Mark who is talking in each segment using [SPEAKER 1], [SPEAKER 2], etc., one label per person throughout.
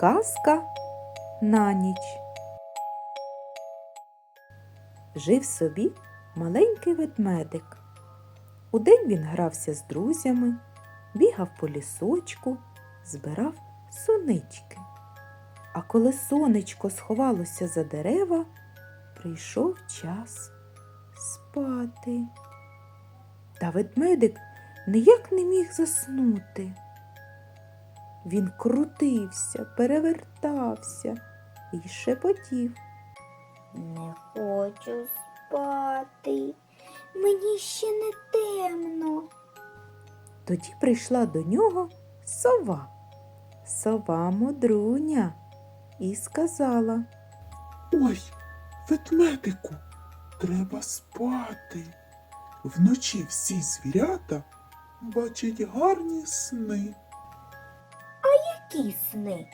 [SPEAKER 1] Казка на ніч. Жив собі маленький ведмедик. Удень він грався з друзями, бігав по лісочку, збирав сунички. А коли сонечко сховалося за дерева, прийшов час спати. Та ведмедик ніяк не міг заснути. Він крутився, перевертався і шепотів.
[SPEAKER 2] Не хочу спати. Мені ще не темно.
[SPEAKER 1] Тоді прийшла до нього сова, сова мудруня, і сказала
[SPEAKER 3] Ой, ведмедику, треба спати. Вночі всі звірята бачать гарні сни.
[SPEAKER 2] Які сни?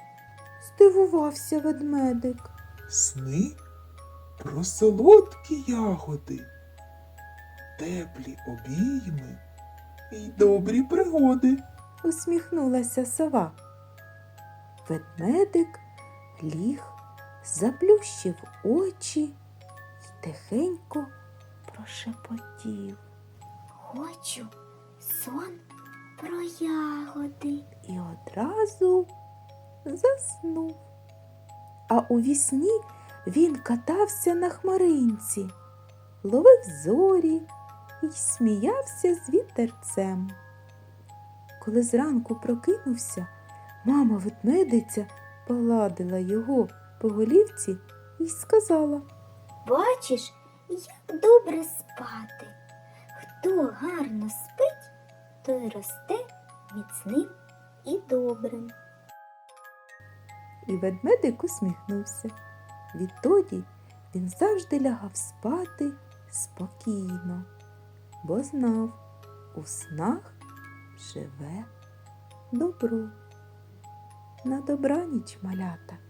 [SPEAKER 1] здивувався ведмедик.
[SPEAKER 3] Сни про солодкі ягоди, теплі обійми і добрі пригоди.
[SPEAKER 1] усміхнулася сова. Ведмедик ліг, заплющив очі й тихенько прошепотів.
[SPEAKER 2] Хочу сон про ягоди.
[SPEAKER 1] І одразу заснув. А у вісні він катався на хмаринці, ловив зорі і сміявся з вітерцем. Коли зранку прокинувся, мама ведмедиця погладила його по голівці і сказала
[SPEAKER 2] Бачиш, як добре спати. Хто гарно спить, той росте міцним і добрим.
[SPEAKER 1] І ведмедик усміхнувся. Відтоді він завжди лягав спати спокійно, бо знав, у снах живе добро. На добраніч малята.